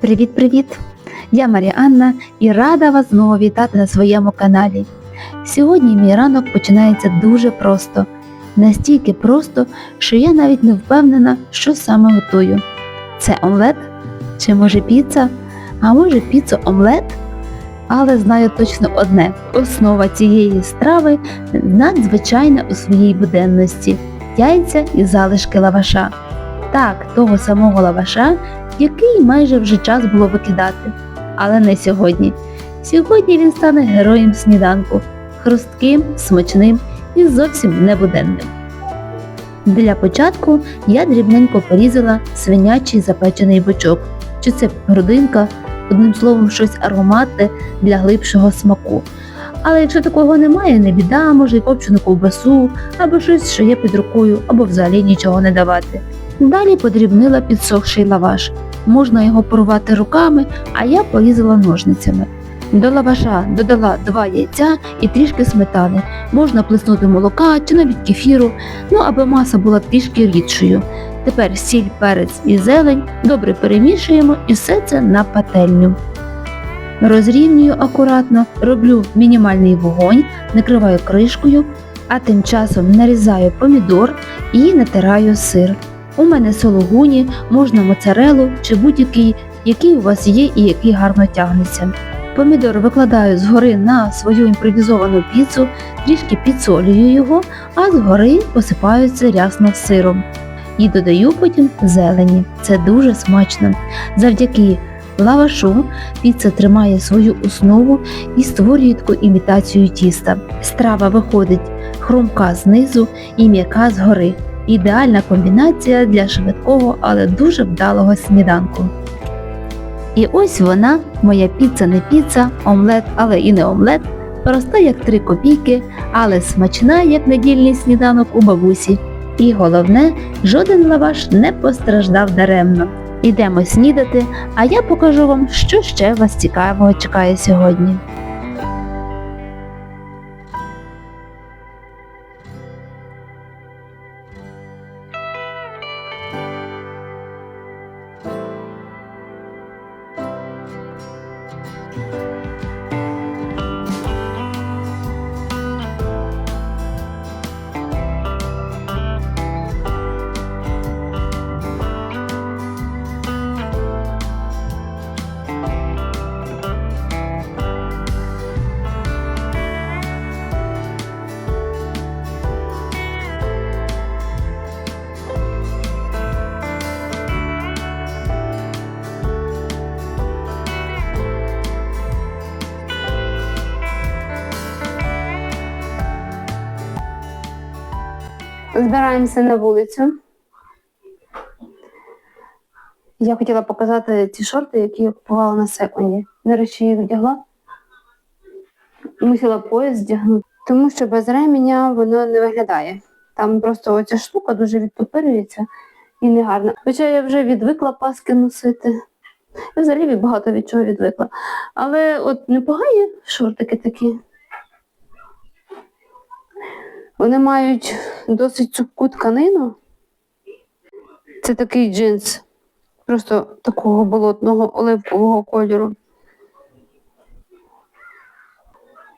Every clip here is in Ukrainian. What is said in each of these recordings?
Привіт-привіт! Я Маріанна і рада вас знову вітати на своєму каналі. Сьогодні мій ранок починається дуже просто. Настільки просто, що я навіть не впевнена, що саме готую. Це омлет? Чи може піца? А може піцу омлет? Але знаю точно одне: основа цієї страви надзвичайна у своїй буденності яйця і залишки лаваша. Так, того самого лаваша, який майже вже час було викидати. Але не сьогодні. Сьогодні він стане героєм сніданку, хрустким, смачним і зовсім небуденним. Для початку я дрібненько порізала свинячий запечений бочок, чи це грудинка, одним словом, щось ароматне для глибшого смаку. Але якщо такого немає, не біда, може й копчену ковбасу, або щось, що є під рукою, або взагалі нічого не давати. Далі подрібнила підсохший лаваш. Можна його порвати руками, а я порізала ножницями. До лаваша додала два яйця і трішки сметани. Можна плеснути молока чи навіть кефіру, ну аби маса була трішки рідшою. Тепер сіль, перець і зелень добре перемішуємо і все це на пательню. Розрівнюю акуратно, роблю мінімальний вогонь, накриваю кришкою, а тим часом нарізаю помідор і натираю сир. У мене сологуні, можна моцарелу чи будь-який, який у вас є і який гарно тягнеться. Помідор викладаю згори на свою імпровізовану піцу, трішки підсолюю його, а згори посипаю рясно сиром. І додаю потім зелені. Це дуже смачно. Завдяки лавашу піца тримає свою основу і створює таку імітацію тіста. Страва виходить хрумка знизу і м'яка згори. Ідеальна комбінація для швидкого, але дуже вдалого сніданку. І ось вона, моя піца не піца, омлет, але і не омлет, проста як три копійки, але смачна, як недільний сніданок у бабусі. І головне, жоден лаваш не постраждав даремно. Ідемо снідати, а я покажу вам, що ще вас цікавого чекає сьогодні. Збираємося на вулицю. Я хотіла показати ці шорти, які я купувала на секунді. Речі, їх вдягла. Мусила пояс вдягнути, тому що без ременя воно не виглядає. Там просто оця штука дуже відтопирюється і негарно. Хоча я вже відвикла паски носити. Я взагалі багато від чого відвикла. Але от непогані шортики такі. Вони мають досить цупку тканину. Це такий джинс, просто такого болотного оливкового кольору.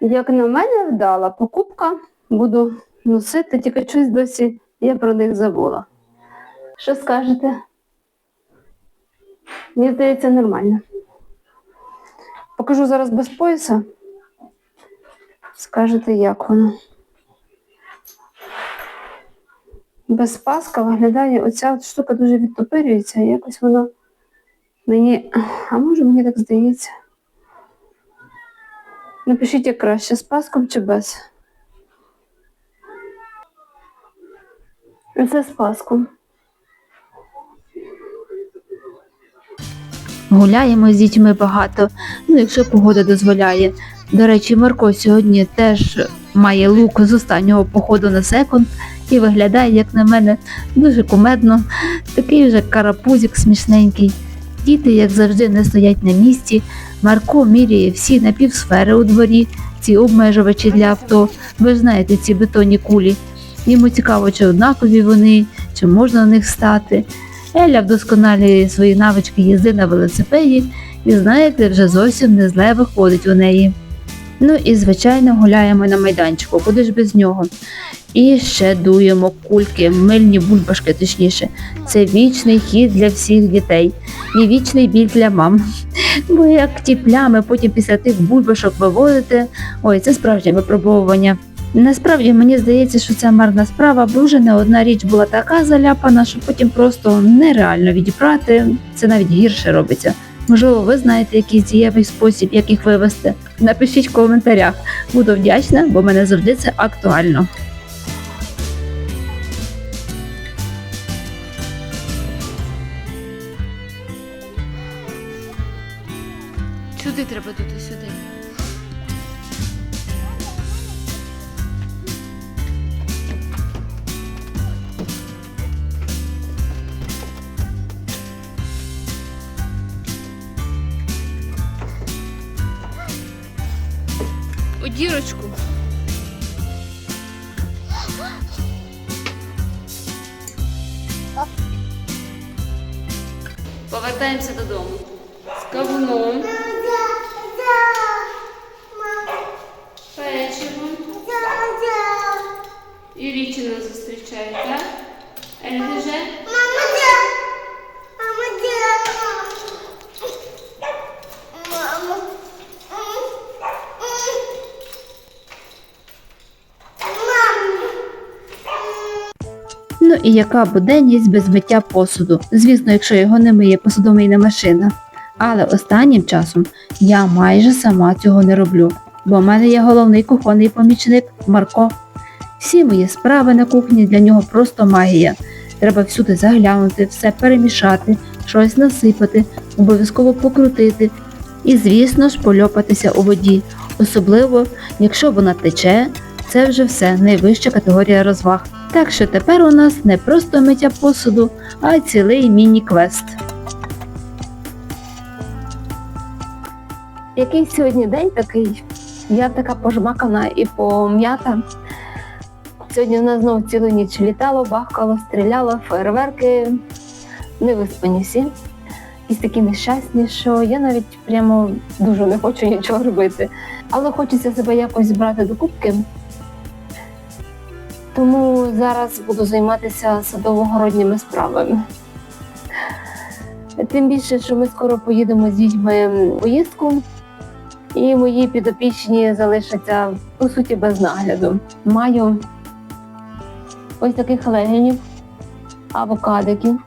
Як на мене вдала покупка, буду носити, тільки щось досі я про них забула. Що скажете? Мені здається, нормально. Покажу зараз без пояса. Скажете, як воно. Без паска виглядає, оця штука дуже відтопирюється, якось воно мені, а може мені так здається. Напишіть як краще, з паском чи без. Це з паском. Гуляємо з дітьми багато, ну якщо погода дозволяє. До речі, Марко сьогодні теж має лук з останнього походу на секунд і виглядає, як на мене, дуже кумедно. Такий вже карапузик смішненький. Діти, як завжди, не стоять на місці. Марко міряє всі напівсфери у дворі, ці обмежувачі для авто. Ви знаєте, ці бетонні кулі. Йому цікаво, чи однакові вони, чи можна на них стати. Еля вдосконалює свої навички їзди на велосипеді і знаєте, вже зовсім не зле виходить у неї. Ну і звичайно гуляємо на майданчику, куди ж без нього. І ще дуємо кульки, мильні бульбашки, точніше. Це вічний хід для всіх дітей і вічний біль для мам. Бо як ті плями потім після тих бульбашок виводити, ой, це справжнє випробовування. Насправді мені здається, що це марна справа, бо вже не одна річ була така заляпана, що потім просто нереально відібрати. Це навіть гірше робиться. Можливо, ви знаєте якийсь дієвий спосіб, як їх вивести. Напишіть в коментарях. Буду вдячна, бо мене завжди це актуально. Сюди треба туди сюди. І яка буденність без миття посуду? Звісно, якщо його не миє посудомийна машина. Але останнім часом я майже сама цього не роблю, бо в мене є головний кухонний помічник Марко. Всі мої справи на кухні для нього просто магія. Треба всюди заглянути, все перемішати, щось насипати, обов'язково покрутити і, звісно ж, польопатися у воді. Особливо, якщо вона тече, це вже все найвища категорія розваг. Так що тепер у нас не просто миття посуду, а цілий міні-квест. Який сьогодні день такий? Я така пожмакана і пом'ята. Сьогодні в нас знову цілу ніч літало, бахкало, стріляло, фейерверки, не виспані всі. Якісь такі нещасні, що я навіть прямо дуже не хочу нічого робити. Але хочеться себе якось збрати до кубки. Тому зараз буду займатися садово-городніми справами. Тим більше, що ми скоро поїдемо з дітьми в поїздку, і мої підопічні залишаться по суті без нагляду. Маю ось таких легенів, авокадиків.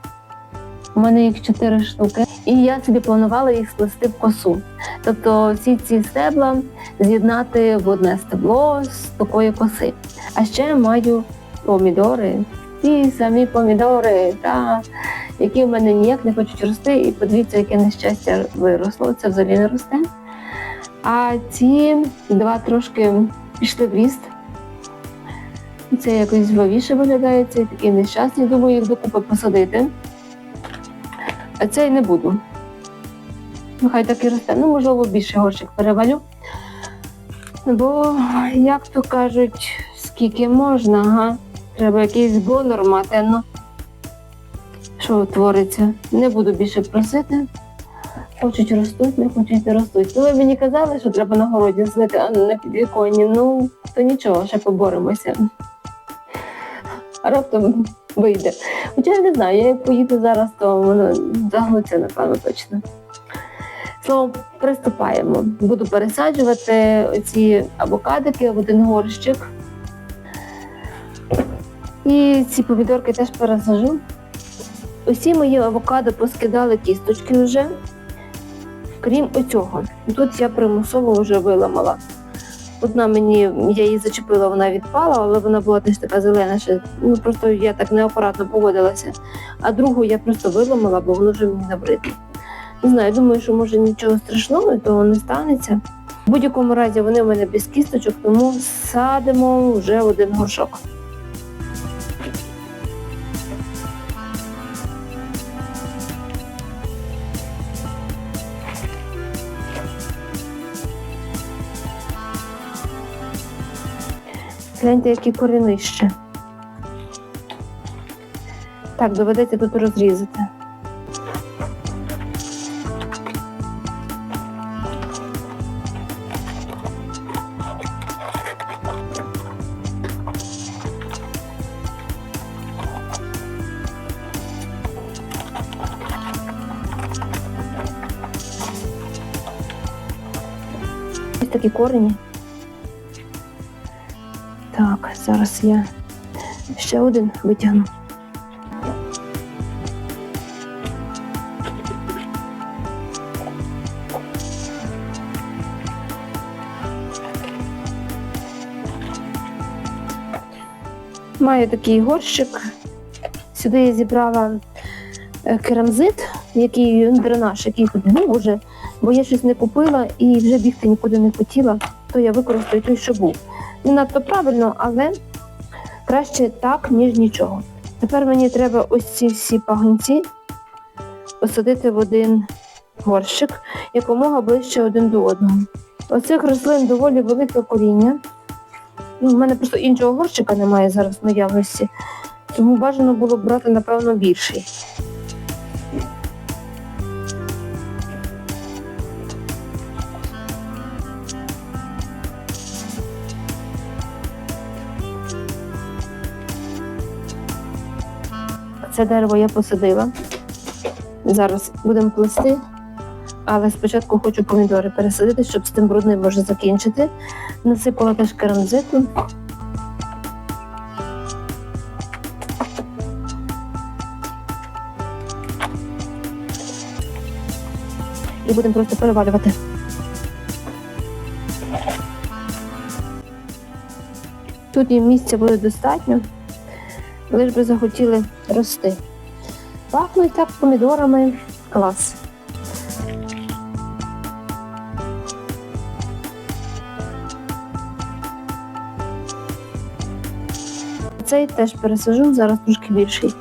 У мене їх чотири штуки. І я собі планувала їх сплести в косу. Тобто всі ці стебла з'єднати в одне стебло з такої коси. А ще маю помідори, ті самі помідори, та, які в мене ніяк не хочуть рости. І подивіться, яке нещастя виросло. Це взагалі не росте. А ці два трошки пішли в ріст. Це якось жвавіше виглядає, цей такий нещасний. Думаю, їх докупи посадити. А цей не буду. Ну, хай так і росте. Ну, можливо, більше горщик перевалю. Бо, як то кажуть, скільки можна, ага. Треба якийсь гонор мати, ну. Що твориться? Не буду більше просити. Хочуть ростуть, не хочуть ростуть. Ну, ви мені казали, що треба на городі злити, а на підвіконні. Ну, то нічого, ще поборемося. А раптом вийде. Хоча я не знаю, я як поїду зараз, то воно загнуться, напевно, точно. Словом, приступаємо. Буду пересаджувати оці авокадики в один горщик. І ці помідорки теж пересажу. Усі мої авокадо поскидали кісточки вже, крім оцього. Тут я примусово вже виламала. Одна мені, я її зачепила, вона відпала, але вона була теж така зелена, що ну просто я так неакуратно поводилася. А другу я просто виламала, бо воно вже мені набридло. Не знаю, думаю, що може нічого страшного, того не станеться. В будь-якому разі вони в мене без кісточок, тому садимо вже один горшок. Гляньте, які корінища. Так, доведеться тут розрізати. Такі корені. Так, зараз я ще один витягну. Маю такий горщик. Сюди я зібрала е, керамзит, який дренаж, який тут був уже, бо я щось не купила і вже бігти нікуди не хотіла, то я використаю той, що був. Не надто правильно, але краще так, ніж нічого. Тепер мені треба ось ці всі пагонці посадити в один горщик, якомога ближче один до одного. Оцих рослин доволі велике коріння. Ну, мене просто іншого горщика немає зараз в наявності, тому бажано було б брати, напевно, більший. Це дерево я посадила. Зараз будемо плести, але спочатку хочу помідори пересадити, щоб з тим брудним може закінчити. Насипала теж керамзиту. І будемо просто перевалювати. Тут їм місця буде достатньо, лиш би захотіли рости. Пахнуть так помідорами. Клас. Цей теж пересажу, зараз трошки більший.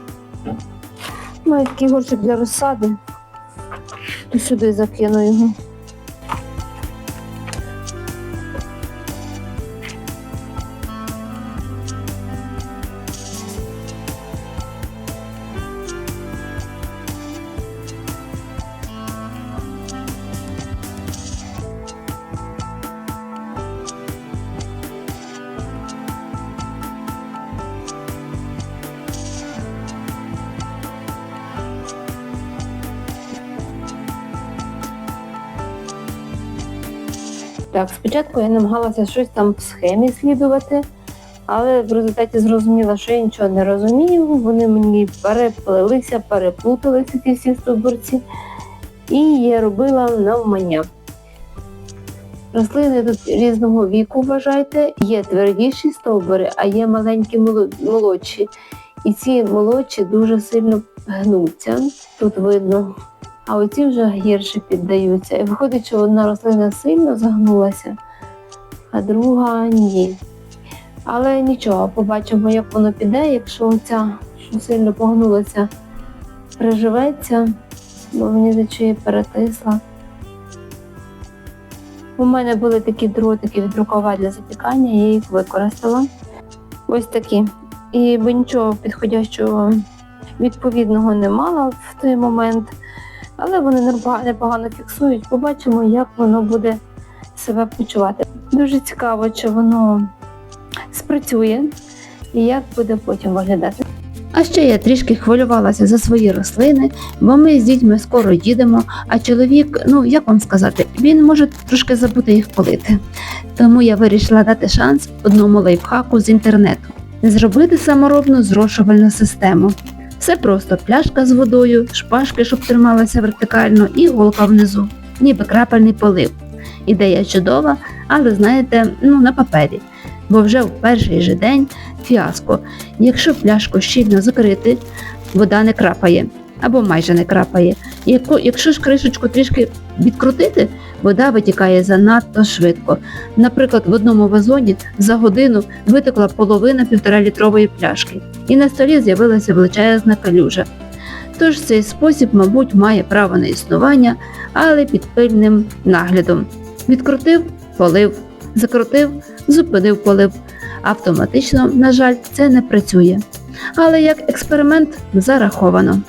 Маю такий горщик для розсади. То сюди закину його. Так, спочатку я намагалася щось там в схемі слідувати, але в результаті зрозуміла, що я нічого не розумію. Вони мені переплелися, переплуталися ці всі стовбурці, і я робила навмання. Рослини тут різного віку, вважайте, є твердіші стовбури, а є маленькі молодші. І ці молодші дуже сильно гнуться, тут видно. А оці вже гірше піддаються. І виходить, що одна рослина сильно загнулася, а друга ні. Але нічого, побачимо, як воно піде, якщо оця, що сильно погнулася, приживеться, бо мені її перетисла. У мене були такі дротики від рукава для запікання, я їх використала. Ось такі. І бо нічого підходящого відповідного не мала в той момент але вони непога- непогано фіксують. Побачимо, як воно буде себе почувати. Дуже цікаво, чи воно спрацює і як буде потім виглядати. А ще я трішки хвилювалася за свої рослини, бо ми з дітьми скоро їдемо, а чоловік, ну як вам сказати, він може трошки забути їх полити. Тому я вирішила дати шанс одному лайфхаку з інтернету. Зробити саморобну зрошувальну систему. Все просто пляшка з водою, шпажки, щоб трималася вертикально, і голка внизу, ніби крапельний полив. Ідея чудова, але знаєте, ну на папері. Бо вже в перший же день фіаско. Якщо пляшку щільно закрити, вода не крапає або майже не крапає. Якщо ж кришечку трішки відкрутити, вода витікає занадто швидко. Наприклад, в одному вазоні за годину витекла половина півторалітрової пляшки, і на столі з'явилася величезна калюжа. Тож цей спосіб, мабуть, має право на існування, але під пильним наглядом. Відкрутив, полив, закрутив, зупинив полив. Автоматично, на жаль, це не працює. Але як експеримент зараховано.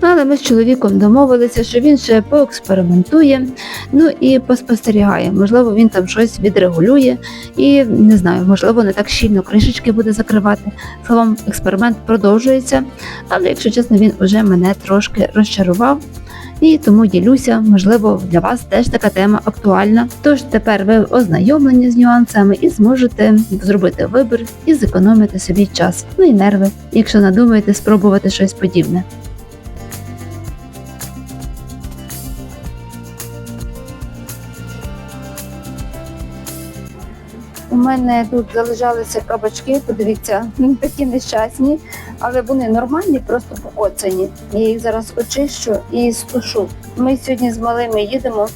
Але ми з чоловіком домовилися, що він ще поекспериментує, ну і поспостерігає. Можливо, він там щось відрегулює і не знаю, можливо, не так щільно кришечки буде закривати. Словом, експеримент продовжується, але якщо чесно, він уже мене трошки розчарував. І тому ділюся, можливо, для вас теж така тема актуальна. Тож тепер ви ознайомлені з нюансами і зможете зробити вибір і зекономити собі час, ну і нерви, якщо надумаєте спробувати щось подібне. Мене тут залишалися кабачки, подивіться, такі нещасні, але вони нормальні, просто покоцані. Я їх зараз очищу і стушу. Ми сьогодні з малими їдемо.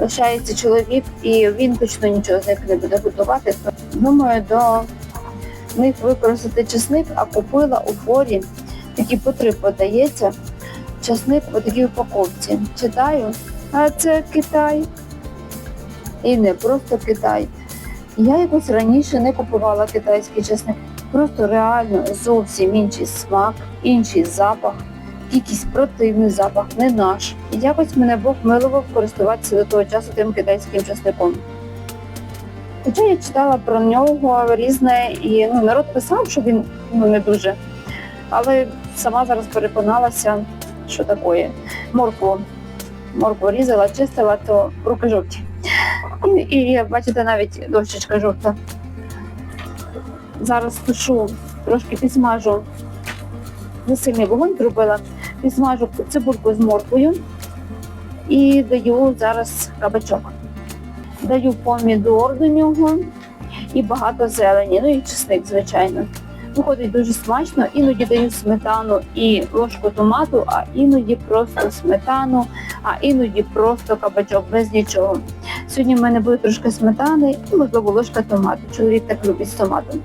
Лишається чоловік, і він точно нічого з них не буде готувати. Думаю, до них використати чесник, а купила у форі, які по три подається. Чесник у такій упаковці. Читаю, а це Китай. І не просто Китай. Я якось раніше не купувала китайський чесник. Просто реально зовсім інший смак, інший запах, якийсь противний запах, не наш. І якось мене Бог милував користуватися до того часу тим китайським чесником. Хоча я читала про нього різне, і ну, народ писав, що він ну, не дуже. Але сама зараз переконалася, що таке. Моркву, моркву різала, чистила, то руки жовті. І, бачите, навіть дощечка жовта. Зараз тушу, трошки підсмажу. Не сильний вогонь зробила, підсмажу цибульку з морквою і даю зараз кабачок. Даю помідор до нього і багато зелені, ну і чесник, звичайно. Виходить дуже смачно, іноді даю сметану і ложку томату, а іноді просто сметану, а іноді просто кабачок без нічого. Сьогодні в мене буде трошки сметани і, можливо, ложка томату. Чоловік так любить з томатом.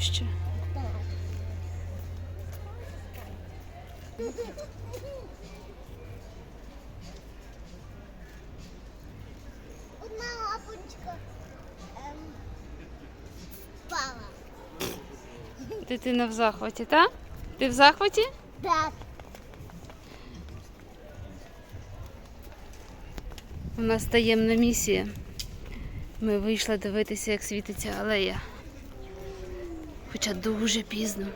Гарнюще. Одна лапочка ем, впала. Дитина в захваті, так? Ти в захваті? Так. У нас таємна місія. Ми вийшли дивитися, як світиться алея. Хоча дуже пізно.